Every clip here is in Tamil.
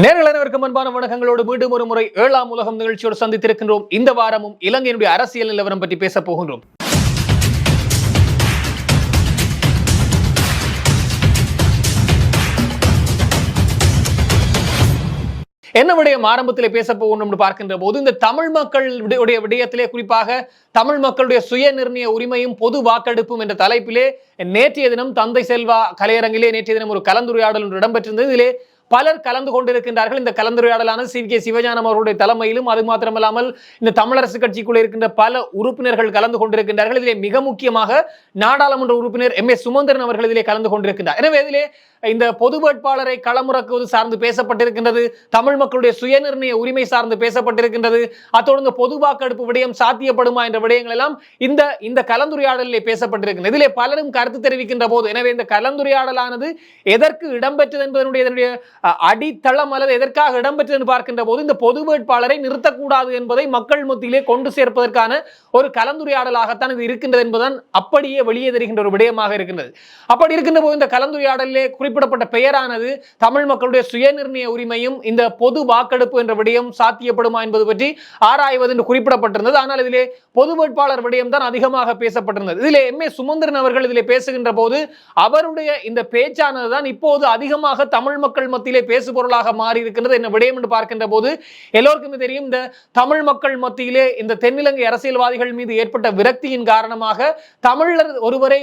நேர்கள் அனைவருக்கும் அன்பான வணக்கங்களோடு மீண்டும் ஒரு முறை ஏழாம் உலகம் நிகழ்ச்சியோடு சந்தித்திருக்கின்றோம். இந்த வாரமும் இலங்கையினுடைய அரசியல் நிலவரம் பற்றி பேச போகின்றோம். என்ன விடயம் ஆரம்பத்திலே பேச போகணும்னு பார்க்கின்ற போது இந்த தமிழ் மக்கள் உடைய விடயத்திலே குறிப்பாக தமிழ் மக்களுடைய சுய நிர்ணய உரிமையும் பொது வாக்கெடுப்பும் என்ற தலைப்பிலே நேற்றைய தினம் தந்தை செல்வா கலையரங்கிலே நேற்றைய தினம் ஒரு கலந்துரையாடல் ஒன்று இடம்பெற்றிருந்தது. இதிலே பலர் கலந்து கொண்டிருக்கின்றார்கள். இந்த கலந்துரையாடலான சி கே சிவஞானம் அவருடைய தலைமையிலும் அது மாத்திரமல்லாமல் இந்த தமிழரசு கட்சிக்குள்ள இருக்கின்ற பல உறுப்பினர்கள் கலந்து கொண்டிருக்கின்றார்கள். இதிலே மிக முக்கியமாக நாடாளுமன்ற உறுப்பினர் எம் ஏ சுமந்திரன் அவர்கள் இதிலே கலந்து கொண்டிருக்கின்றார். எனவே இதிலே இந்த பொது வேட்பாளரை களமுறக்குவது சார்ந்து பேசப்பட்டிருக்கின்றது. தமிழ் மக்களுடைய சுயநிர்ணய உரிமை சார்ந்து பேசப்பட்டிருக்கின்றது. அத்தோடு இந்த பொது வாக்கெடுப்பு விடயம் சாத்தியப்படுமா என்ற விடயங்கள் எல்லாம் இந்த இந்த கலந்துரையாடலிலே பேசப்பட்டிருக்கின்றது. இதிலே பலரும் கருத்து தெரிவிக்கின்ற போது எனவே இந்த கலந்துரையாடலானது எதற்கு இடம்பெற்றது என்பதனுடைய இதனுடைய அடித்தளம் அல்லது எதற்காக இடம்பெற்றது என்று பார்க்கின்ற போது இந்த பொது வேட்பாளரை நிறுத்தக்கூடாது என்பதை மக்கள் மத்தியிலே கொண்டு சேர்ப்பதற்கான ஒரு கலந்துரையாடலாகத்தான் இது இருக்கின்றது என்பதுதான் அப்படியே வெளியே தெரிகின்ற ஒரு விடயமாக இருக்கின்றது. அப்படி இருக்கின்ற போது இந்த கலந்துரையாடலிலே குறிப்பிடப்பட்ட பெயரானது தமிழ் மக்களுடைய சுயநிர்ணய உரிமையும் இந்த பொது வாக்கெடுப்பு என்ற விடயம் சாத்தியப்படுமா என்பது பற்றி ஆராய்வது என்று குறிப்பிடப்பட்டிருந்தது. ஆனால் இதிலே பொது வேட்பாளர் விடயம் தான் அதிகமாக பேசப்பட்டிருந்தது. இதிலே எம். ஏ. சுமந்திரன் அவர்கள் இதிலே பேசுகின்ற போது அவருடைய இந்த பேச்சானது தான் இப்போது அதிகமாக தமிழ் மக்கள் மத்தியில் மத்தியிலே பேசுபொருளாக மாறி இருக்கின்றது என்ன விடயம் என்று பார்க்கின்ற போது எல்லோருக்குமே தெரியும் இந்த தமிழ் மக்கள் மத்தியிலே இந்த தென்னிலங்கை அரசியல்வாதிகள் மீது ஏற்பட்ட விரக்தியின் காரணமாக தமிழர் ஒருவரை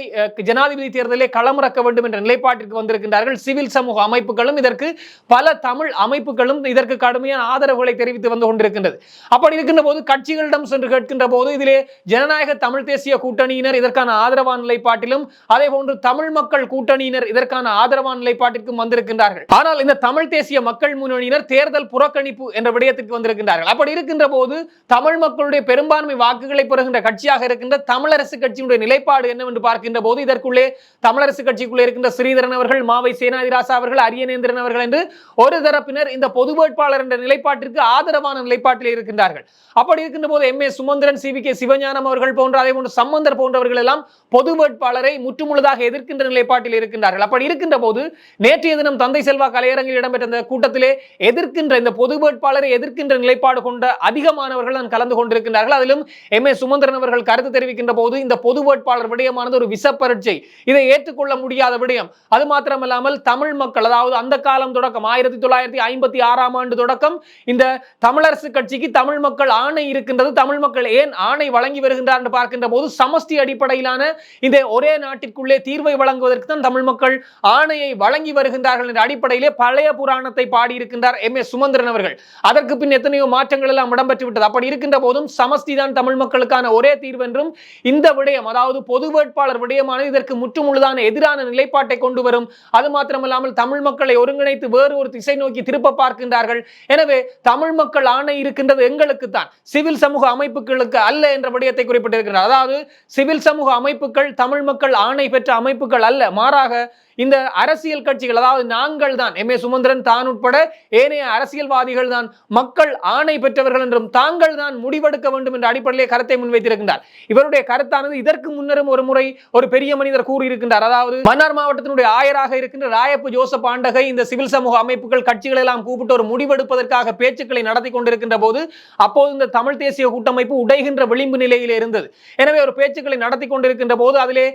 ஜனாதிபதி தேர்தலே களமிறக்க வேண்டும் என்ற நிலைப்பாட்டிற்கு வந்திருக்கின்றார்கள். சிவில் சமூக அமைப்புகளும் இதற்கு பல தமிழ் அமைப்புகளும் இதற்கு கடுமையான ஆதரவுகளை தெரிவித்து வந்து கொண்டிருக்கின்றது. அப்படி இருக்கின்ற போது கட்சிகளிடம் சென்று கேட்கின்ற போது இதிலே ஜனநாயக தமிழ் தேசிய கூட்டணியினர் இதற்கான ஆதரவான நிலைப்பாட்டிலும் அதே போன்று தமிழ் மக்கள் கூட்டணியினர் இதற்கான ஆதரவான நிலைப்பாட்டிற்கும் வந்திருக்கின்றார்கள். ஆனால் இந்த தமிழ் தேசிய மக்கள் முன்னணியினர் தேர்தல் புறக்கணிப்பு என்ற விடயத்திற்கு வந்திருக்கின்றார்கள். அப்படி இருக்கின்ற போது தமிழ் மக்களுடைய பெரும்பான்மை வாக்குகளை பெறுகின்ற கட்சியாக இருக்கின்ற தமிழரசு கட்சியினுடைய நிலைப்பாடு என்னவென்று பார்க்கின்ற போது இதற்குள்ளே தமிழரசு கட்சிக்குள்ளே இருக்கின்ற ஸ்ரீதரன் அவர்கள் மாவை சேனாதிராசா அவர்கள் அரியநேந்திரன் அவர்கள் என்று ஒரு தரப்பினர் இந்த பொது வேட்பாளர் என்ற நிலைப்பாட்டிற்கு ஆதரவான நிலைப்பாட்டில் இருக்கின்றார்கள். அப்படி இருக்கின்ற போது M A Sumanthiran C V K Sivagnanam அவர்கள் போன்ற அதே போன்று சம்பந்தர் போன்றவர்கள் எல்லாம் பொது வேட்பாளரை முற்றுமுழுதாக எதிர்க்கின்ற நிலைப்பாட்டில் இருக்கின்றார்கள். அப்படி இருக்கின்ற போது நேற்றைய தினம் தந்தை செல்வா கலையரங்க கலையரங்கில் இடம்பெற்ற இந்த கூட்டத்திலே எதிர்க்கின்ற இந்த பொது வேட்பாளரை எதிர்க்கின்ற நிலைப்பாடு கொண்ட அதிகமானவர்கள் தான் கலந்து கொண்டிருக்கின்றார்கள். அதிலும் எம். ஏ. சுமந்திரன் அவர்கள் கருத்து தெரிவிக்கின்ற போது இந்த பொது வேட்பாளர் விடயமானது ஒரு விசப்பரட்சை. இதை ஏற்றுக்கொள்ள முடியாத விடயம். அது மாத்திரமல்லாமல் தமிழ் மக்கள் அதாவது அந்த காலம் தொடக்கம் ஆயிரத்தி தொள்ளாயிரத்தி ஐம்பத்தி ஆறாம் ஆண்டு தொடக்கம் இந்த தமிழரசு கட்சிக்கு தமிழ் மக்கள் ஆணை இருக்கின்றது. தமிழ் மக்கள் ஏன் ஆணை வழங்கி வருகின்றார் என்று பார்க்கின்ற போது சமஷ்டி அடிப்படையிலான இந்த ஒரே நாட்டிற்குள்ளே தீர்வை வழங்குவதற்கு தான் தமிழ் மக்கள் ஆணையை வழங்கி வருகின்றார்கள் என்ற அடிப்படையிலே பல பழைய புராணத்தை பாடியிருக்கின்றார் எம். ஏ சுமந்திரன் அவர்கள். அதற்கு பின் எத்தனையோ மாற்றங்கள் எல்லாம் இடம்பெற்று விட்டது அப்படி இருக்கின்ற போதும் சமஸ்தி தான் தமிழ் மக்களுக்கான ஒரே தீர்வு என்றும் இந்த விடயம் அதாவது பொது வேட்பாளர் விடயமானது இதற்கு முற்றுமுழுதான எதிரான நிலைப்பாட்டை கொண்டு வரும். அது மாத்திரமல்லாமல் தமிழ் மக்களை ஒருங்கிணைத்து வேறு ஒரு திசை நோக்கி திருப்ப பார்க்கின்றார்கள். எனவே தமிழ் மக்கள் ஆணை இருக்கின்றது எங்களுக்கு தான் சிவில் சமூக அமைப்புகளுக்கு அல்ல என்ற விடயத்தை குறிப்பிட்டிருக்கிறார். அதாவது சிவில் சமூக அமைப்புகள் தமிழ் மக்கள் ஆணை பெற்ற அமைப்புகள் அல்ல. மாறாக இந்த அரசியல் கட்சிகள் அதாவது நாங்கள் தான் எம் ஏ சுமந்திரன் தான் உட்பட ஏனைய அரசியல்வாதிகள் தான் மக்கள் ஆணை பெற்றவர்கள் என்றும் தாங்கள் தான் முடிவெடுக்க வேண்டும் என்ற அடிப்படையிலே கருத்தை முன்வைத்திருக்கின்றார். இவருடைய கருத்தானது இதற்கு முன்னரும் ஒரு முறை ஒரு பெரிய மனிதர் கூறியிருக்கின்றார். அதாவது மன்னார் மாவட்டத்தினுடைய ஆயராக இருக்கின்ற ராயப்பு ஜோசப் ஆண்டகை இந்த சிவில் சமூக அமைப்புகள் கட்சிகளை எல்லாம் கூப்பிட்டு ஒரு முடிவெடுப்பதற்காக பேச்சுக்களை நடத்தி கொண்டிருக்கின்ற போது அப்போது இந்த தமிழ் தேசிய கூட்டமைப்பு உடைகின்ற விளிம்பு நிலையில் இருந்தது. எனவே ஒரு பேச்சுக்களை நடத்தி கொண்டிருக்கின்ற போது அதிலே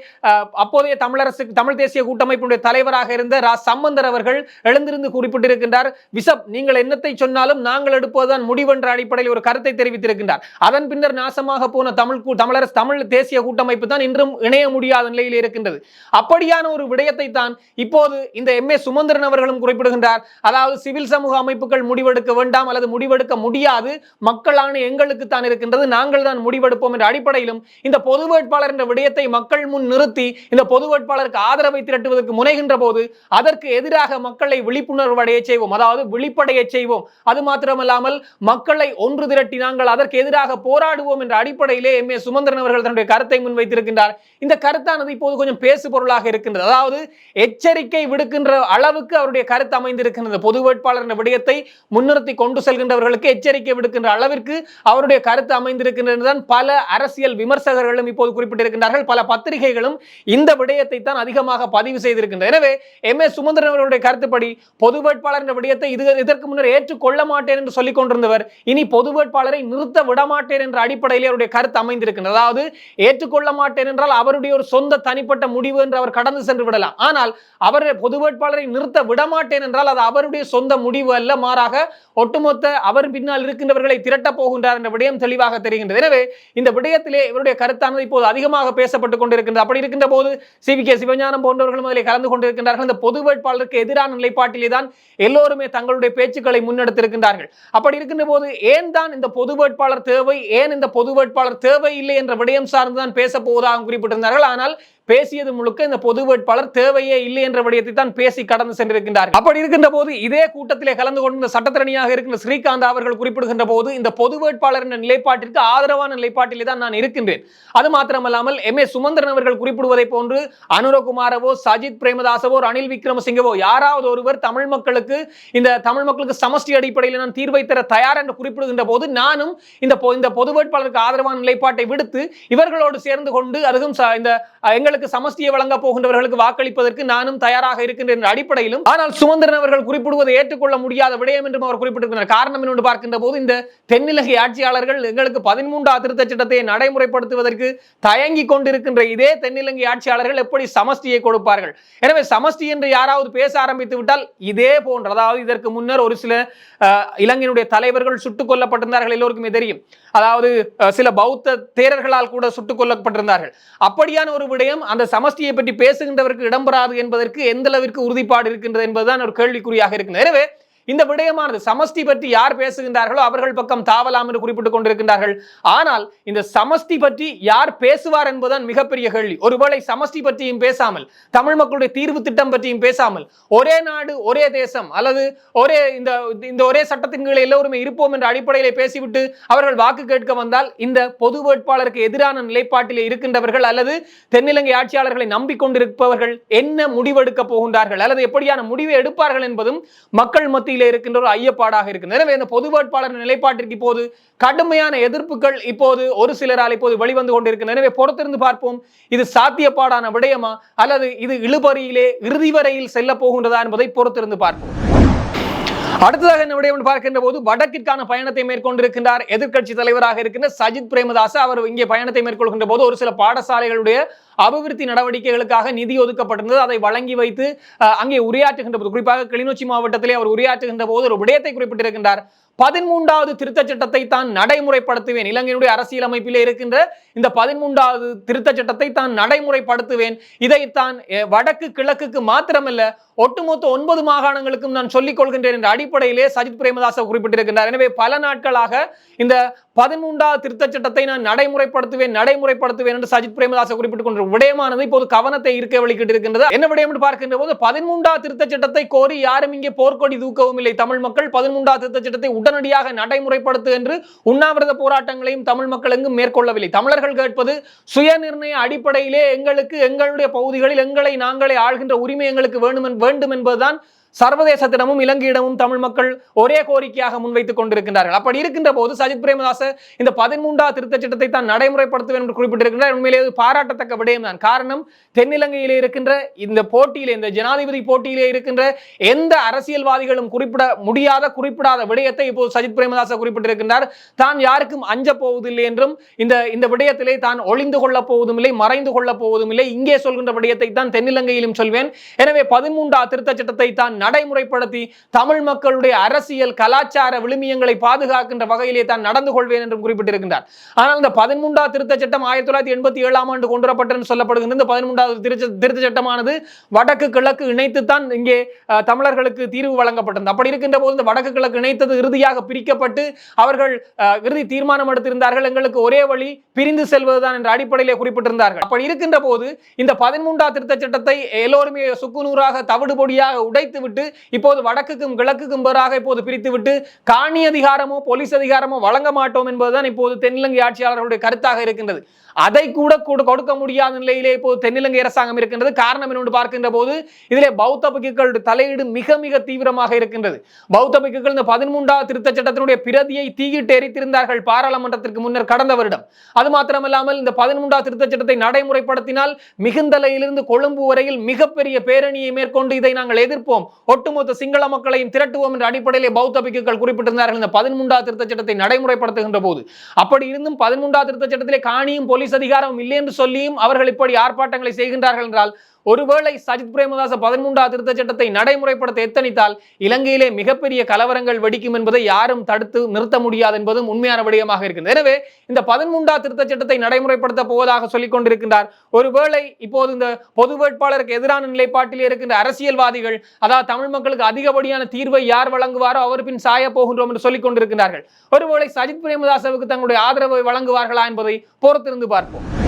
அப்போதைய தமிழரசு தமிழ் தேசிய கூட்டமைப்பினுடைய தலைவராக இருந்த ரா சம்பந்தர் அவர்கள் எழுந்திருந்து குறிப்பிட்டிருக்கின்றார். பிசப் நீங்கள் என்னத்தை சொன்னாலும் நாங்கள் எடுப்பதுதான் முடிவென்ற அடிப்படையில் ஒரு கருத்தை தெரிவித்திருக்கின்றார். அதன் பின்னர் நாசமாக போன தமிழ் கூ- தமிழரசு தமிழ் தேசிய கூட்டமைப்பு தான் இன்றும் இணைய முடியாத நிலையில் இருக்கின்றது. அப்படியான ஒரு விடயத்தை தான் இப்போது இந்த எம். ஏ. சுமந்திரன் அவர்களும் குறிப்பிடுகின்றார். அதாவது சிவில் சமூக அமைப்புகள் முடிவெடுக்க வேண்டாம் அல்லது முடிவெடுக்க முடியாது. மக்களான எங்களுக்கு தான் இருக்கின்றது. நாங்கள் தான் முடிவெடுப்போம் என்ற அடிப்படையிலும் இந்த பொது வேட்பாளர் என்ற விடயத்தை மக்கள் முன் நிறுத்தி இந்த பொது வேட்பாளருக்கு ஆதரவை திரட்டுவதற்கு முனைகின்ற போது அதற்கு எதிராக மக்களை விழிப்புணர்வு அடைய செய்வோம். அதாவது விழிப்படைய செய்வோம். அது மாத்திரமல்லாமல் மக்களை ஒன்று திரட்டி நாங்கள் அதற்கு எதிராக போராடுவோம் என்ற அடிப்படையிலே எம். ஏ. சுமந்திரன் அவர்கள் தன்னுடைய கருத்தை முன்வைத்திருக்கின்றார். இந்த கருத்தானது இப்போது கொஞ்சம் பேசு பொருளாக இருக்கின்றது. அதாவது எச்சரிக்கை விடுக்கின்ற அளவுக்கு அவருடைய கருத்து அமைந்திருக்கின்றது. பொது வேட்பாளர் என்ற விடயத்தை முன்னிறுத்தி கொண்டு செல்கின்றவர்களுக்கு எச்சரிக்கை விடுக்கின்ற அளவிற்கு அவருடைய கருத்து அமைந்திருக்கின்றது பல அரசியல் விமர்சகர்களும் இப்போது குறிப்பிட்டிருக்கின்றார்கள். பல பத்திரிகைகளும் இந்த விடயத்தை தான் அதிகமாக பதிவு செய்திருக்கிறார்கள் அமைந்திருக்கின்றது எனவே எம் எஸ் சுமந்திரன் அவர்களுடைய கருத்துப்படி பொது வேட்பாளர் என்ற விடயத்தை இது இதற்கு முன்னர் ஏற்றுக்கொள்ள மாட்டேன் என்று சொல்லிக் கொண்டிருந்தவர் இனி பொது வேட்பாளரை நிறுத்த விடமாட்டேன் என்ற அடிப்படையில் அவருடைய கருத்து அமைந்திருக்கின்றது. அதாவது ஏற்றுக்கொள்ள மாட்டேன் என்றால் அவருடைய ஒரு சொந்த தனிப்பட்ட முடிவு என்று அவர் கடந்து சென்று விடலாம். ஆனால் அவர் பொது வேட்பாளரை நிறுத்த விடமாட்டேன் என்றால் அது அவருடைய சொந்த முடிவு அல்ல. மாறாக ஒட்டுமொத்த அவர் பின்னால் இருக்கின்றவர்களை திரட்டப் போகின்றார் என்ற விடயம் தெளிவாக தெரிகின்றது. எனவே இந்த விடயத்திலே இவருடைய கருத்தானது இப்போது அதிகமாக பேசப்பட்டுக் கொண்டிருக்கின்றது. அப்படி இருக்கின்ற போது சி. வி. கே. சிவஞானம் போன்றவர்களும் அதில் கலந்து கொண்டிருக்கின்றார்கள். இந்த பொது வேட்பாளருக்கு எதிரான நிலைப்பாட்டிலே தான் எல்லோருமே தங்களுடைய பேச்சுக்களை முன்னெடுத்திருக்கின்றார்கள். அப்படி இருக்கின்ற போது ஏன் தான் இந்த பொது வேட்பாளர் தேவை? ஏன் இந்த பொது வேட்பாளர் தேவை இல்லை என்ற விடயம் சார்ந்து தான் பேச போவதாக குறிப்பிட்டிருந்தார்கள். ஆனால் பேசியது முழுக்க இந்த பொது வேட்பாளர் தேவையே இல்லை என்ற விடயத்தை தான் பேசி கடந்து சென்றிருக்கின்றார்கள். அப்படி இருக்கின்ற போது இதே கூட்டத்திலே கலந்து கொண்டிருந்த சட்டத்திறனியாக இருக்கின்ற ஸ்ரீகாந்த் அவர்கள் குறிப்பிடுகின்ற போது இந்த பொது வேட்பாளர் என்ற நிலைப்பாட்டிற்கு ஆதரவான நிலைப்பாட்டிலே தான் நான் இருக்கின்றேன். அது மாத்திரமல்லாமல் எம் ஏ சுமந்திரன் அவர்கள் குறிப்பிடுவதை போன்று அனுரகுமாரவோ சஜித் பிரேமதாசவோ ரணில் விக்ரமசிங்கவோ யாராவது ஒருவர் தமிழ் மக்களுக்கு இந்த தமிழ் மக்களுக்கு சமஷ்டி அடிப்படையில் நான் தீர்வை தர தயார் என்று குறிப்பிடுகின்ற போது நானும் இந்த இந்த பொது வேட்பாளருக்கு ஆதரவான நிலைப்பாட்டை விடுத்து இவர்களோடு சேர்ந்து கொண்டு அதுவும் இந்த எங்களுக்கு மக்களுக்கு சமஷ்டியை வழங்க போகின்றவர்களுக்கு வாக்களிப்பதற்கு நானும் தயாராக இருக்கின்றேன் என்ற அடிப்படையிலும் ஆனால் சுமந்திரன் அவர்கள் குறிப்பிடுவதை ஏற்றுக்கொள்ள முடியாத விடயம் என்றும் அவர் குறிப்பிட்டிருக்கிறார். காரணம் என்று பார்க்கின்ற போது இந்த தென்னிலங்கை ஆட்சியாளர்கள் எங்களுக்கு பதிமூன்றாம் திருத்தச் சட்டத்தை நடைமுறைப்படுத்துவதற்கு தயங்கி கொண்டிருக்கின்ற இதே தென்னிலங்கை ஆட்சியாளர்கள் எப்படி சமஷ்டியை கொடுப்பார்கள்? எனவே சமஷ்டி என்று யாராவது பேச ஆரம்பித்து விட்டால் இதே போன்ற அதாவது இதற்கு முன்னர் ஒரு சில இலங்கையினுடைய தலைவர்கள் சுட்டுக் கொல்லப்பட்டிருந்தார்கள் எல்லோருக்குமே தெரியும். அதாவது சில பௌத்த தேரர்களால் கூட சுட்டுக் கொல்லப்பட்டிருந்தார்கள். அப்படியான ஒரு விடயம் அந்த சமஷ்டியை பற்றி பேசுகின்றவருக்கு இடம்பெறாது என்பதற்கு எந்த அளவிற்கு உறுதிப்பாடு இருக்கின்றது என்பதுதான் ஒரு கேள்விக்குறியாக இருக்கின்றது எனவே இந்த விடயமானது சமஷ்டி பற்றி யார் பேசுகின்றார்களோ அவர்கள் பக்கம் தாவலாம் என்று குறிப்பிட்டுக் கொண்டிருக்கின்றார்கள். ஆனால் இந்த சமஷ்டி பற்றி யார் பேசுவார் என்பதுதான் மிகப்பெரிய கேள்வி. ஒருவேளை சமஷ்டி பற்றியும் பேசாமல் தமிழ் மக்களுடைய தீர்வு திட்டம் பற்றியும் பேசாமல் ஒரே நாடு ஒரே தேசம் அல்லது ஒரே இந்த இந்த ஒரே சட்டத்தின் கீழே எல்லோருமே இருப்போம் என்ற அடிப்படையிலே பேசிவிட்டு அவர்கள் வாக்கு கேட்க வந்தால் இந்த பொது வேட்பாளருக்கு எதிரான நிலைப்பாட்டிலே இருக்கின்றவர்கள் அல்லது தென்னிலங்கை ஆட்சியாளர்களை நம்பிக்கொண்டிருப்பவர்கள் என்ன முடிவெடுக்க போகின்றார்கள்? அல்லது எப்படியான முடிவை எடுப்பார்கள் என்பதும் மக்கள் மத்தியில் இருக்கின்ற ஒரு ஐயப்பாடாக இருக்கு எனவே இந்த பொது வேட்பாளர் நிலைப்பாட்டிற்கு இப்போது கடுமையான எதிர்ப்புகள் இப்போது ஒரு சிலரால் இப்போது வெளிவந்து கொண்டிருக்கு எனவே பொறுத்திருந்து பார்ப்போம். இது சாத்தியப்பாடான விடயமா? அல்லது இது இழுபறியிலே இறுதி வரையில் செல்ல போகின்றதா என்பதை பொறுத்திருந்து பார்ப்போம். அடுத்ததாக என்ன பார்க்கின்ற போது வடக்கிற்கான பயணத்தை மேற்கொண்டிருக்கின்றார் எதிர்க்கட்சி தலைவராக இருக்கின்ற சஜித் பிரேமதாஸ் அவர் இங்கே பயணத்தை மேற்கொள்கின்ற போது ஒரு சில பாடசாலைகளுடைய அபிவிருத்தி நடவடிக்கைகளுக்காக நிதி ஒதுக்கப்பட்டிருந்தது. அதை வழங்கி வைத்து அஹ், அங்கே உரையாற்றுகின்ற போது குறிப்பாக கிளிநொச்சி மாவட்டத்திலே அவர் உரையாற்றுகின்ற போது ஒரு விடயத்தை குறிப்பிட்டிருக்கின்றார். பதிமூன்றாவது திருத்தச் சட்டத்தை தான் நடைமுறைப்படுத்துவேன். இலங்கையினுடைய அரசியலமைப்பிலே இருக்கின்ற இந்த பதிமூன்றாவது திருத்தச் சட்டத்தை தான் நடைமுறைப்படுத்துவேன். இதைத்தான் வடக்கு கிழக்குக்கு மாத்திரமல்ல ஒட்டுமொத்த ஒன்பது மாகாணங்களுக்கும் நான் சொல்லிக் கொள்கின்றேன் என்ற அடிப்படையிலே சஜித் பிரேமதாச குறிப்பிட்டிருக்கின்றார். எனவே பல நாட்களாக இந்த பதிமூன்றாவது திருத்தச் சட்டத்தை நான் நடைமுறைப்படுத்துவேன் நடைமுறைப்படுத்துவேன் என்று சஜித் பிரேமதாச குறிப்பிட்டுக் கொண்ட விடயமானது இப்போது கவனத்தை இருக்க வெளிக்கிட்டு இருக்கின்றது என்ன விடயம் என்று பார்க்கின்ற போது பதிமூன்றாவது திருத்தச் சட்டத்தை கோரி யாரும் இங்கே போர்க்கொடி தூக்கவும் இல்லை. தமிழ் மக்கள் பதிமூன்றாவது திருத்தச் சட்டத்தை உடனடியாக நடைமுறைப்படுத்து என்று உண்ணாவிரத போராட்டங்களையும் தமிழ் மக்கள் எங்கும் மேற்கொள்ளவில்லை. தமிழர்கள் கேட்பது சுயநிர்ணய அடிப்படையிலே எங்களுக்கு எங்களுடைய பகுதிகளில் எங்களை நாங்களே ஆள்கின்ற உரிமை எங்களுக்கு வேண்டும் வேண்டும் என்பதுதான் சர்வதேசத்திடமும் இலங்கையிடமும் தமிழ் மக்கள் ஒரே கோரிக்கையாக முன்வைத்துக் கொண்டிருக்கின்றார்கள். அப்படி இருக்கின்ற போது சஜித் பிரேமதாச இந்த பதிமூன்றாவது திருத்தச் சட்டத்தை தான் நடைமுறைப்படுத்துவேன் என்று குறிப்பிட்டிருக்கின்றார். உண்மையிலே பாராட்டத்தக்க விடயம் தான். காரணம் தென்னிலங்கையிலே இருக்கின்ற இந்த போட்டியிலே இந்த ஜனாதிபதி போட்டியிலே இருக்கின்ற எந்த அரசியல்வாதிகளும் குறிப்பிட முடியாத குறிப்பிடாத விடயத்தை இப்போது சஜித் பிரேமதாச குறிப்பிட்டிருக்கின்றார். தான் யாருக்கும் அஞ்ச போவதில்லை என்றும் இந்த இந்த விடயத்திலே தான் ஒளிந்து கொள்ளப் போவதும் இல்லை மறைந்து கொள்ளப் போவதும் இல்லை இங்கே சொல்கின்ற விடயத்தை தான் தென்னிலங்கையிலும் சொல்வேன். எனவே பதிமூன்றாவது திருத்தச் சட்டத்தை தான் நடைமுறைப்படுத்தி தமிழ் மக்களுடைய அரசியல் கலாச்சார விழுமியங்களை பாதுகாக்கின்ற வகையிலே தான் நடந்து கொள்வேன் என்றும் குறிப்பிட்டிருக்கின்றார். ஆனால் இந்த பதிமூன்றாவது திருத்த சட்டம் ஆயிரத்தி தொள்ளாயிரத்தி எண்பத்தி ஏழாம் ஆண்டு கொண்டு வரப்பட்டது சொல்லப்படுகின்ற இந்த பதிமூன்றாவது திருச்ச சட்டமானது வடக்கு கிழக்கு இணைத்துத்தான் இங்கே தமிழர்களுக்கு தீர்வு வழங்கப்பட்டது. அப்படி இருக்கின்ற போது இந்த வடக்கு கிழக்கு இணைத்தது இறுதியாக பிரிக்கப்பட்டு அவர்கள் அஹ், இறுதி தீர்மானம் எடுத்திருந்தார்கள். எங்களுக்கு ஒரே வழி பிரிந்து செல்வதுதான் என்ற அடிப்படையிலே குறிப்பிட்டிருந்தார்கள். அப்படி இருக்கின்ற போது இந்த பதிமூன்றாவது திருத்தச் சட்டத்தை எல்லோருமே சுக்குநூறாக தவிடு பொடியாக உடைத்து விட்டு விட்டு இப்போது வடக்குக்கும் கிழக்குக்கும் பேராக இப்போது பிரித்துவிட்டு காணி அதிகாரமோ போலீஸ் அதிகாரமோ வழங்க மாட்டோம் என்பதுதான் இப்போது தென்னிலங்கை ஆட்சியாளர்களுடைய கருத்தாக இருக்கின்றது. அதை கூட கொடுக்க முடியாத நிலையிலே இப்போது தென்னிலங்கை அரசாங்கம் இருக்கின்றது. காரணம் என்னொன்று பார்க்கின்ற போது இதிலே பௌத்த பிக்குகளுடைய தலையீடு மிக மிக தீவிரமாக இருக்கின்றது. பௌத்த பிக்குகள் இந்த பதிமூன்றாவது திருத்த சட்டத்தினுடைய பிரதியை தீயிட்டு எரித்திருந்தார்கள் பாராளுமன்றத்திற்கு முன்னர் கடந்த வருடம். அது மாத்திரமல்லாமல் இந்த பதிமூன்றாவது திருத்த சட்டத்தை நடைமுறைப்படுத்தினால் மிகுந்தலையிலிருந்து கொழும்பு வரையில் மிகப்பெரிய பேரணியை மேற்கொண்டு இதை நாங்கள் எதிர்ப்போம். ஒட்டுமொத்த சிங்கள மக்களையும் திரட்டுவோம் என்ற அடிப்படையிலே பௌத்த பிக்குகள் குறிப்பிட்டிருந்தார்கள். இந்த பதிமூன்றாவது திருத்த சட்டத்தை நடைமுறைப்படுத்துகின்ற போது. அப்படி இருந்தும் பதிமூன்றாவது திருத்த சட்டத்திலே காணியும் போலீஸ் அதிகாரம் இல்லை என்று சொல்லியும் அவர்கள் இப்படி ஆர்ப்பாட்டங்களை செய்கின்றார்கள் என்றால் ஒருவேளை சஜித் பிரேமதாச பதிமூன்றாம் திருத்த சட்டத்தை நடைமுறைப்படுத்த எத்தனித்தால் இலங்கையிலே மிகப்பெரிய கலவரங்கள் வெடிக்கும் என்பதை யாரும் தடுத்து நிறுத்த முடியாது என்பதும் உண்மையான விடயமாக இருக்கிறது. எனவே இந்த பதிமூன்றாம் திருத்த சட்டத்தை நடைமுறைப்படுத்த போவதாக சொல்லிக் கொண்டிருக்கின்றார். ஒருவேளை இப்போது இந்த பொது வேட்பாளருக்கு எதிரான நிலைப்பாட்டில் இருக்கின்ற அரசியல்வாதிகள் அதாவது தமிழ் மக்களுக்கு அதிகப்படியான தீர்வை யார் வழங்குவாரோ அவர் பின் சாய போகின்றோம் என்று சொல்லிக் கொண்டிருக்கிறார்கள் ஒருவேளை சஜித் பிரேமதாசவுக்கு தங்களுடைய ஆதரவை வழங்குவார்களா என்பதை பொறுத்திருந்து பார்ப்போம்.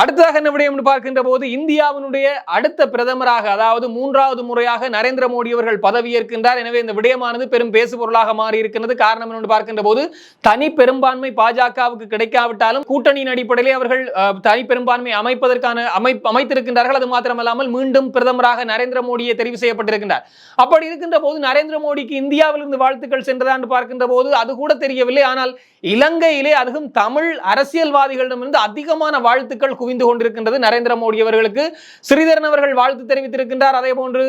அடுத்ததாக என்ன விடயம் என்று பார்க்கின்ற போது இந்தியாவினுடைய அடுத்த பிரதமராக அதாவது மூன்றாவது முறையாக நரேந்திர மோடி அவர்கள் பதவியேற்கின்றார் எனவே இந்த விடயமானது பெரும் பேசுபொருளாக மாறி இருக்கிறது காரணம் என்று பார்க்கின்ற போது தனி பெரும்பான்மை பாஜகவுக்கு கிடைக்காவிட்டாலும் கூட்டணியின் அடிப்படையிலே அவர்கள் தனி பெரும்பான்மை அமைப்பதற்கான அமை அமைத்திருக்கின்றார்கள். அது மாத்திரமல்லாமல் மீண்டும் பிரதமராக நரேந்திர மோடியை தெரிவு செய்யப்பட்டிருக்கின்றார். அப்படி இருக்கின்ற போது நரேந்திர மோடிக்கு இந்தியாவிலிருந்து வாழ்த்துக்கள் சென்றதா என்று பார்க்கின்ற போது அது கூட தெரியவில்லை. ஆனால் இலங்கையிலே அதுவும் தமிழ் அரசியல்வாதிகளிடமிருந்து அதிகமான வாழ்த்துக்கள் குவிந்து கொண்டிருக்கின்றது நரேந்திர மோடி அவர்களுக்கு. ஸ்ரீதரன் அவர்கள் வாழ்த்து தெரிவித்திருக்கின்றார். அதே போன்று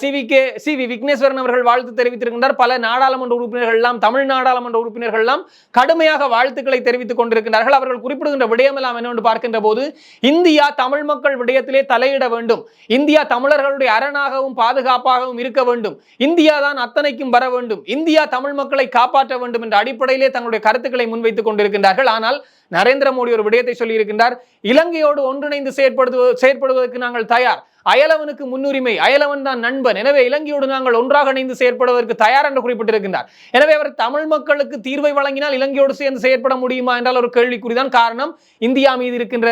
C V K C V Wigneswaran அவர்கள் வாழ்த்து தெரிவித்திருக்கின்றார். பல நாடாளுமன்ற உறுப்பினர்கள் எல்லாம் தமிழ் நாடாளுமன்ற உறுப்பினர்கள் எல்லாம் கடுமையாக வாழ்த்துக்களை தெரிவித்துக் கொண்டிருக்கின்றார்கள். அவர்கள் குறிப்பிடுகின்ற விடயம் எல்லாம் என்னவென்று பார்க்கின்ற போது இந்தியா தமிழ் மக்கள் விடயத்திலே தலையிட வேண்டும். இந்தியா தமிழர்களுடைய அரணாகவும் பாதுகாப்பாகவும் இருக்க வேண்டும். இந்தியா தான் அத்தனைக்கும் வர வேண்டும். இந்தியா தமிழ் மக்களை காப்பாற்ற வேண்டும் என்ற அடிப்படையிலே தங்களுடைய கருத்துக்களை முன்வைத்துக் கொண்டிருக்கின்றார்கள். ஆனால் நரேந்திர மோடி ஒரு விடயத்தை சொல்லியிருக்கின்றார். இலங்கையோடு ஒன்றிணைந்து செயற்படுவது செயற்படுவதற்கு நாங்கள் தயார். அயலவனுக்கு முன்னுரிமை அயலவன் தான் நண்பன். எனவே இலங்கையோடு நாங்கள் ஒன்றாக இணைந்து செயற்படுவதற்கு தயார் என்று குறிப்பிட்டிருக்கின்றார். எனவே அவர் தமிழ் மக்களுக்கு தீர்வை வழங்கினால் இலங்கையோடு சேர்ந்து செயற்பட முடியுமா என்றால் ஒரு கேள்விக்குறிதான் காரணம். இந்தியா மீது இருக்கின்ற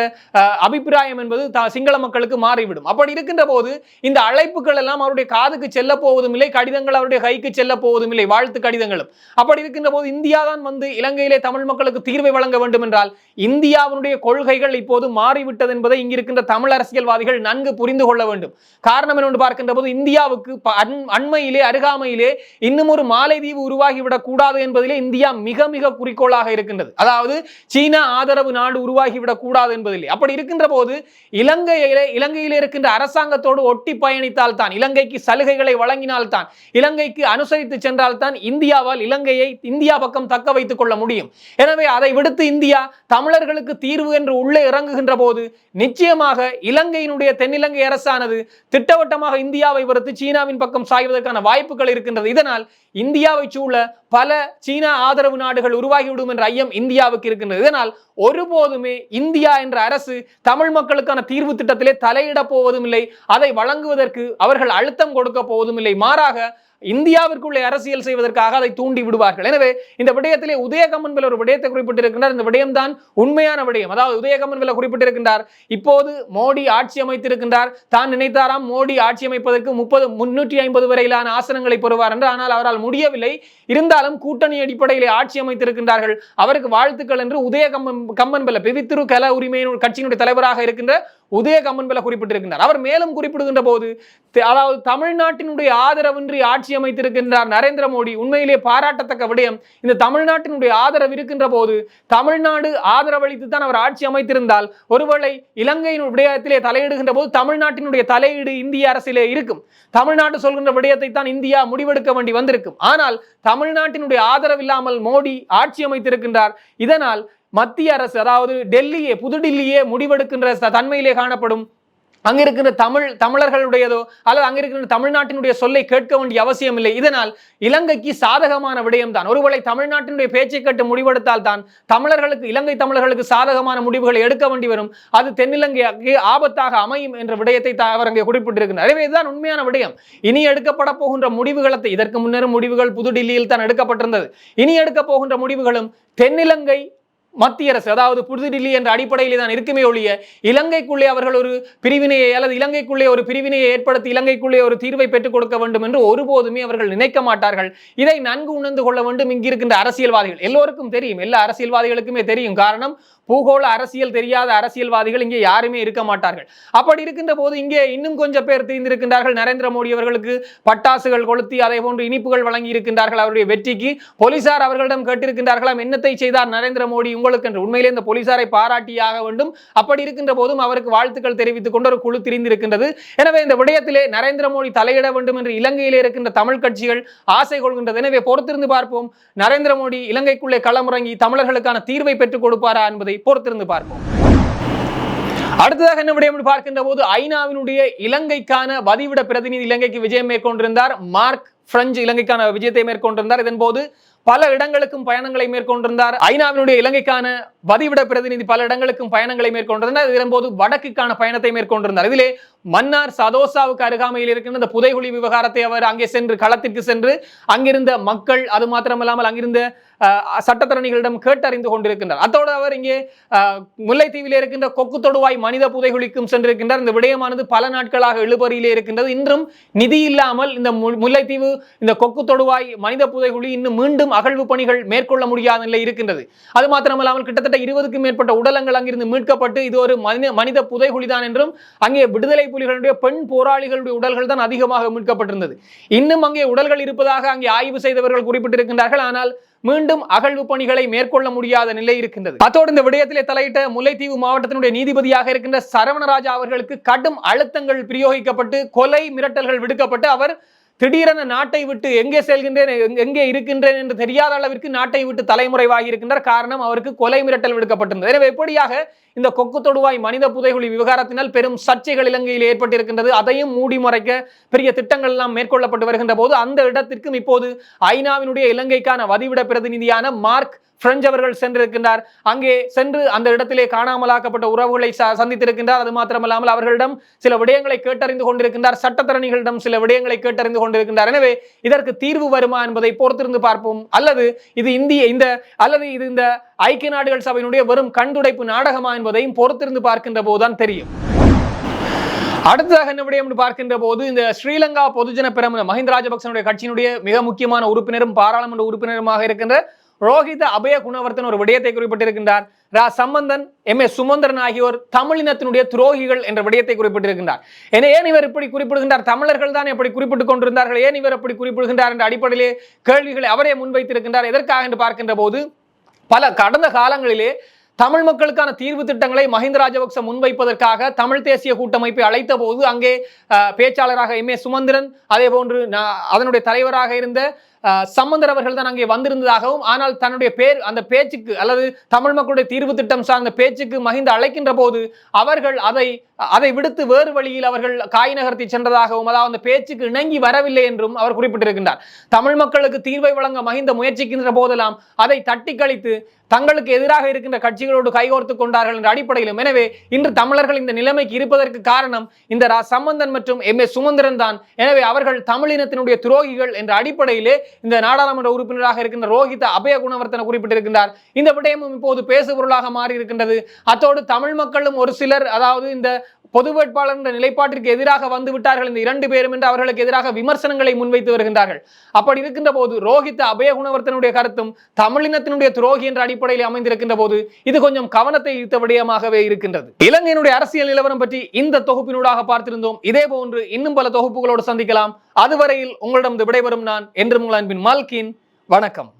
அபிப்பிராயம் என்பது சிங்கள மக்களுக்கு மாறிவிடும். அப்படி இருக்கின்ற போது இந்த அழைப்புகள் எல்லாம் அவருடைய காதுக்கு செல்ல போவதும் இல்லை கடிதங்கள் அவருடைய கைக்கு செல்ல போவதும் இல்லை வாழ்த்து கடிதங்களும். அப்படி இருக்கின்ற போது இந்தியா தான் வந்து இலங்கையிலே தமிழ் மக்களுக்கு தீர்வை வழங்க வேண்டும் என்றால் இந்தியாவினுடைய கொள்கைகள் இப்போது மாறிவிட்டது என்பதை இங்கிருக்கின்ற தமிழ் அரசியல்வாதிகள் நன்கு புரிந்து கொள்ள கொள்ள வேண்டும். காரணம் என்னவென்று பார்க்கின்ற போது இந்தியாவுக்கு அண்மையிலே அருகாமையிலே இன்னும் ஒரு மாலைதீவு உருவாகிவிடக் கூடாது என்பதிலே இந்தியா மிக மிக குறிக்கோளாக இருக்கின்றது. அதாவது சீனா ஆதரவு நாடு உருவாகிவிடக் கூடாது என்பதில்லை அப்படி இருக்கின்ற போது இலங்கையிலே இலங்கையிலே இருக்கின்ற அரசாங்கத்தோடு ஒட்டி பயணித்தால் தான் இலங்கைக்கு சலுகைகளை வழங்கினால் தான் இலங்கைக்கு அனுசரித்து சென்றால் தான் இந்தியாவால் இலங்கையை இந்தியா பக்கம் தக்க வைத்துக் கொள்ள முடியும். எனவே அதை விடுத்து இந்தியா தமிழர்களுக்கு தீர்வு என்று உள்ளே இறங்குகின்ற போது நிச்சயமாக இலங்கையினுடைய தென்னிலங்கை ஆனது திட்டவட்டமாக இந்தியாவை வெறுத்து சீனாவின் பக்கம் சாய்வதற்கான வாய்ப்புகள் இருக்கின்றது. இதனால் இந்தியாவை சூழ பல சீனா ஆதரவு நாடுகள் உருவாகிவிடும் என்ற ஐயம் இந்தியாவுக்கு இருக்கின்றது. இதனால் ஒருபோதுமே இந்தியா என்ற அரசு தமிழ் மக்களுக்கான தீர்வு திட்டத்திலே தலையிடப் போவதும் இல்லை அதை வழங்குவதற்கு அவர்கள் அழுத்தம் கொடுக்க போவதும் இல்லை மாறாக இந்தியாவிற்குள்ளே அரசியல் செய்வதற்காக அதை தூண்டி விடுவார்கள். எனவே இந்த விடயத்திலே உதயகம்மன் ஒரு விடயத்தை குறிப்பிட்டிருக்கின்றார். இந்த விடயம்தான் உண்மையான விடயம். அதாவது உதயகம்மன் குறிப்பிட்டிருக்கின்றார் இப்போது மோடி ஆட்சி அமைத்திருக்கின்றார். தான் நினைத்தாராம் மோடி ஆட்சி அமைப்பதற்கு முப்பது முன்னூற்றி ஐம்பது வரையிலான ஆசனங்களை பெறுவார் என்று. ஆனால் அவரால் முடியவில்லை. இருந்தாலும் கூட்டணி அடிப்படையிலே ஆட்சி அமைத்திருக்கின்றார்கள். அவருக்கு வாழ்த்துக்கள் என்று உதய கம்மன் கம்மன் பெல பிவித்திரு கல உரிமையின் கட்சியினுடைய தலைவராக இருக்கின்ற உதய கம்மன் பெல குறிப்பிட்டிருக்கின்றார். அவர் மேலும் குறிப்பிடுகின்ற போது அதாவது தமிழ்நாட்டினுடைய ஆதரவின்றி ஆட்சி அமைத்திருக்கின்றார் நரேந்திர மோடி. உண்மையிலே பாராட்டத்தக்க விடயம் இந்த தமிழ்நாட்டினுடைய ஆதரவு இருக்கின்ற போது தமிழ்நாடு ஆதரவளித்து தான் அவர் ஆட்சி அமைத்திருந்தால் ஒருவேளை இலங்கையின் விடயத்திலே தலையிடுகின்ற போது தமிழ்நாட்டினுடைய தலையீடு இந்திய அரசிலே இருக்கும். தமிழ்நாடு சொல்கின்ற விடயத்தை தான் இந்தியா முடிவெடுக்க வேண்டி வந்திருக்கும். ஆனால் தமிழ்நாட்டினுடைய ஆதரவு இல்லாமல் மோடி ஆட்சி அமைத்திருக்கின்றார். இதனால் மத்திய அரசு அதாவது டெல்லியே புதுடில்லியே முடிவெடுக்கின்ற தன்மையிலே காணப்படும். அங்க இருக்கின்ற தமிழ் தமிழர்களுடையதோ அல்லது அங்க இருக்கின்ற தமிழ்நாட்டினுடைய சொல்லை கேட்க வேண்டிய அவசியம் இல்லை. இதனால் இலங்கைக்கு சாதகமான விடயம் தான் ஒருவேளை தமிழ்நாட்டினுடைய பேச்சை கேட்டு முடிவெடுத்தால் தான் தமிழர்களுக்கு இலங்கை தமிழர்களுக்கு சாதகமான முடிவுகளை எடுக்க வேண்டி வரும். அது தென்னிலங்கைக்கு ஆபத்தாக அமையும் என்ற விடயத்தை த- அவர் அங்கே குறிப்பிட்டிருக்கிறார். எனவே இதுதான் உண்மையான விடயம். இனி எடுக்கப்பட போகின்ற முடிவுகளை இதற்கு முன்னரும் முடிவுகள் புதுடில்லியில் தான் எடுக்கப்பட்டிருந்தது. இனி எடுக்க போகின்ற முடிவுகளும் தென்னிலங்கை மத்திய அரசு அதாவது புதுடில்லி என்ற அடிப்படையில் தான் இருக்குமே ஒழிய இலங்கைக்குள்ளே அவர்கள் ஒரு பிரிவினையை அல்லது இலங்கைக்குள்ளே ஒரு பிரிவினையை ஏற்படுத்தி இலங்கைக்குள்ளே ஒரு தீர்வை பெற்றுக் கொடுக்க வேண்டும் என்று ஒருபோதுமே அவர்கள் நினைக்க மாட்டார்கள். இதை நன்கு உணர்ந்து கொள்ள வேண்டும் இங்கிருக்கின்ற அரசியல்வாதிகள். எல்லோருக்கும் தெரியும் எல்லா அரசியல்வாதிகளுக்குமே தெரியும். காரணம் பூகோள அரசியல் தெரியாத அரசியல்வாதிகள் இங்கே யாருமே இருக்க மாட்டார்கள். அப்படி இருக்கின்ற போது இங்கே இன்னும் கொஞ்சம் பேர் தெரிந்திருக்கின்றார்கள். நரேந்திர மோடி அவர்களுக்கு பட்டாசுகள் கொளுத்தி அதே போன்று இனிப்புகள் வழங்கி இருக்கின்றார்கள். அவருடைய வெற்றிக்கு போலீசார் அவர்களிடம் கேட்டிருக்கின்றார்களாம் என்னத்தை செய்தார் நரேந்திர மோடி? உங்களுக்கு என்று உண்மையிலே இந்த போலீசாரை பாராட்டியாக வேண்டும். அப்படி இருக்கின்ற போதும் அவருக்கு வாழ்த்துக்கள் தெரிவித்துக் கொண்டு ஒரு குழு திரிந்திருக்கின்றது. எனவே இந்த விடயத்திலே நரேந்திர மோடி தலையிட வேண்டும் என்று இலங்கையிலே இருக்கின்ற தமிழ் கட்சிகள் ஆசை கொள்கின்றது. எனவே பொறுத்திருந்து பார்ப்போம். நரேந்திர மோடி இலங்கைக்குள்ளே களமிறங்கி தமிழர்களுக்கான தீர்வை பெற்றுக் கொடுப்பாரா என்பதை பொறுத்திருந்து பார்ப்போம். அடுத்ததாக என்ன விடயம் பார்க்கின்ற போது ஐநாவினுடைய இலங்கைக்கான வதிவிட பிரதிநிதி இலங்கைக்கு விஜயம் மேற்கொண்டிருந்தார். மார்க் பிரெஞ்சு இலங்கைக்கான விஜயத்தை மேற்கொண்டிருந்தார். இதன் போது பல இடங்களுக்கும் பயணங்களை மேற்கொண்டிருந்தார். ஐநாவினுடைய இலங்கைக்கான வதிவிட பிரதிநிதி பல இடங்களுக்கும் பயணங்களை மேற்கொண்டிருந்தார் இதன்போது வடக்குக்கான பயணத்தை மேற்கொண்டிருந்தார். இதிலே மன்னார் சதோசாவுக்கு அருகாமையில் இருக்கின்ற இந்த புதைகுழி விவகாரத்தை அவர் அங்கே சென்று களத்திற்கு சென்று அங்கிருந்த மக்கள் அது மாத்திரமல்லாமல் அங்கிருந்த சட்டத்தரணிகளிடம் கேட்டறிந்து கொண்டிருக்கின்றார் அத்தோடு அவர் இங்கே முல்லைத்தீவில் இருக்கின்ற கொக்கு தொடுவாய் மனித புதைகுழிக்கும் சென்றிருக்கின்றார். இந்த விடயமானது பல நாட்களாக இழுபறியிலே இருக்கின்றது. இன்றும் நிதி இல்லாமல் இந்த மு- முல்லைத்தீவு இந்த கொக்கு தொடுவாய் மனித புதைகுழி இன்னும் மீண்டும் அகழ்வு பணிகள் மேற்கொள்ள முடியாத நிலை இருக்கின்றது. அது மாத்திரமல்லாமல் கிட்டத்தட்ட கிட்டத்தட்ட இருபதுக்கும் மேற்பட்ட உடலங்கள் அங்கிருந்து மீட்கப்பட்டு இது ஒரு மனித மனித புதைகுழிதான் என்றும் அங்கே விடுதலை புலிகளுடைய பெண் போராளிகளுடைய உடல்கள் தான் அதிகமாக மீட்கப்பட்டிருந்தது. இன்னும் அங்கே உடல்கள் இருப்பதாக அங்கே ஆய்வு செய்தவர்கள் குறிப்பிட்டிருக்கின்றார்கள். ஆனால் மீண்டும் அகழ்வு பணிகளை மேற்கொள்ள முடியாத நிலை இருக்கின்றது. அத்தோடு இந்த விடயத்திலே தலையிட்ட முல்லைத்தீவு மாவட்டத்தினுடைய நீதிபதியாக இருக்கின்ற சரவணராஜா அவர்களுக்கு கடும் அழுத்தங்கள் பிரயோகிக்கப்பட்டு கொலை மிரட்டல்கள் விடுக்கப்பட்டு அவர் திடீரென நாட்டை விட்டு எங்கே செல்கின்றேன் எங்கே இருக்கின்றேன் என்று தெரியாத அளவிற்கு நாட்டை விட்டு தலைமுறைவாகி இருக்கின்றார். காரணம் அவருக்கு கொலை மிரட்டல் விடுக்கப்பட்டிருந்தது. எனவே எப்படியாக இந்த கொக்கு தொடுவாய் மனித புதைகுழி விவகாரத்தினால் பெரும் சர்ச்சைகள் இலங்கையில் ஏற்பட்டிருக்கின்றது. அதையும் மூடி மறைக்க பெரிய திட்டங்கள் எல்லாம் மேற்கொள்ளப்பட்டு வருகின்ற போது அந்த இடத்திற்கும் இப்போது ஐநாவினுடைய இலங்கைக்கான வதிவிட பிரதிநிதியான மார்க் பிரெஞ்சு அவர்கள் சென்றிருக்கின்றார். அங்கே சென்று அந்த இடத்திலே காணாமலாக்கப்பட்ட உறவுகளை ச- சந்தித்திருக்கின்றார். அது மாத்திரமல்லாமல் அவர்களிடம் சில விடயங்களை கேட்டறிந்து கொண்டிருக்கின்றார். சட்டத்தரணிகளிடம் சில விடயங்களை கேட்டறிந்து கொண்டிருக்கின்றார். எனவே இதற்கு தீர்வு வருமா என்பதை பொறுத்திருந்து பார்ப்போம். அல்லது இது இந்திய இந்த அல்லது இது இந்த ஐக்கிய நாடுகள் சபையினுடைய வெறும் கண்துடைப்பு நாடகமா என்பதையும் பொறுத்திருந்து பார்க்கின்ற போதுதான் தெரியும். அடுத்ததாக என்ன விடயம் பார்க்கின்ற போது இந்த ஸ்ரீலங்கா பொதுஜன பெரமுன மஹிந்த ராஜபக்சனுடைய கட்சியினுடைய மிக முக்கியமான உறுப்பினரும் பாராளுமன்ற உறுப்பினருமாக இருக்கின்ற ரோஹித அபய குணவர்த்தன் ஒரு விடயத்தை குறிப்பிட்டிருக்கின்றார். ரா சம்பந்தன் எம் ஏ சுமந்திரன் ஆகியோர் தமிழினத்தினுடைய துரோகிகள் என்ற விடயத்தை குறிப்பிட்டிருக்கின்றார். என ஏன் இவர் இப்படி குறிப்பிடுகின்றார்? தமிழர்கள் தான் எப்படி குறிப்பிட்டுக் கொண்டிருந்தார்கள். ஏன் இவர் அப்படி குறிப்பிடுகின்றார் என்ற அடிப்படையிலே கேள்விகளை அவரே முன்வைத்திருக்கின்றார். எதற்காக என்று பார்க்கின்ற போது பல கடந்த காலங்களிலே தமிழ் மக்களுக்கான தீர்வு திட்டங்களை மஹிந்த ராஜபக்ச முன்வைப்பதற்காக தமிழ் தேசிய கூட்டமைப்பை அழைத்த போது அங்கே பேச்சாளராக எம். ஏ. சுமந்திரன் அதே போன்று அதனுடைய தலைவராக இருந்த அஹ், சம்பந்தர் அவர்கள் தான் அங்கே வந்திருந்ததாகவும் ஆனால் தன்னுடைய பேர் அந்த பேச்சுக்கு அல்லது தமிழ் மக்களுடைய தீர்வு திட்டம் சார்ந்த பேச்சுக்கு மகிந்த அழைக்கின்ற போது அவர்கள் அதை அதை விடுத்து வேறு வழியில் அவர்கள் காய் நகர்த்தி சென்றதாகவும் அதாவது அந்த பேச்சுக்கு இணங்கி வரவில்லை என்றும் அவர் குறிப்பிட்டிருக்கின்றார். தமிழ் மக்களுக்கு தீர்வை வழங்க மஹிந்த முயற்சிக்கின்ற போதெல்லாம் அதை தட்டி கழித்து தங்களுக்கு எதிராக இருக்கின்ற கட்சிகளோடு கைகோர்த்து கொண்டார்கள் என்ற அடிப்படையிலும். எனவே இன்று தமிழர்கள் இந்த நிலைமைக்கு இருப்பதற்கு காரணம் இந்த ரா சம்பந்தன் மற்றும் எம். ஏ சுமந்திரன் தான். எனவே அவர்கள் தமிழினத்தினுடைய துரோகிகள் என்ற அடிப்படையிலே இந்த நாடாளுமன்ற உறுப்பினராக இருக்கின்ற ரோஹித அபய குணவர்த்தன குறிப்பிட்டிருக்கின்றார். இந்த விடயமும் இப்போது பேசுபொருளாக மாறி இருக்கின்றது அத்தோடு தமிழ் மக்களும் ஒரு சிலர் அதாவது இந்த பொது வேட்பாளர் என்ற நிலைப்பாட்டிற்கு எதிராக வந்து விட்டார்கள் இந்த இரண்டு பேரும் என்று அவர்களுக்கு எதிராக விமர்சனங்களை முன்வைத்து வருகின்றார்கள். அப்படி இருக்கின்ற போது ரோஹித் அபய குணவர்த்தனுடைய கருத்தும் தமிழினத்தினுடைய துரோகி என்ற அடிப்படையில் அமைந்திருக்கின்ற போது இது கொஞ்சம் கவனத்தை ஈர்த்த விடயமாகவே இருக்கின்றது. இலங்கையினுடைய அரசியல் நிலவரம் பற்றி இந்த தொகுப்பினூடாக பார்த்திருந்தோம். இதே போன்று இன்னும் பல தொகுப்புகளோடு சந்திக்கலாம். அதுவரையில் உங்களிடம் விடைபெறும் நான் என்று உங்கள் அன்பின் மால்கின். வணக்கம்.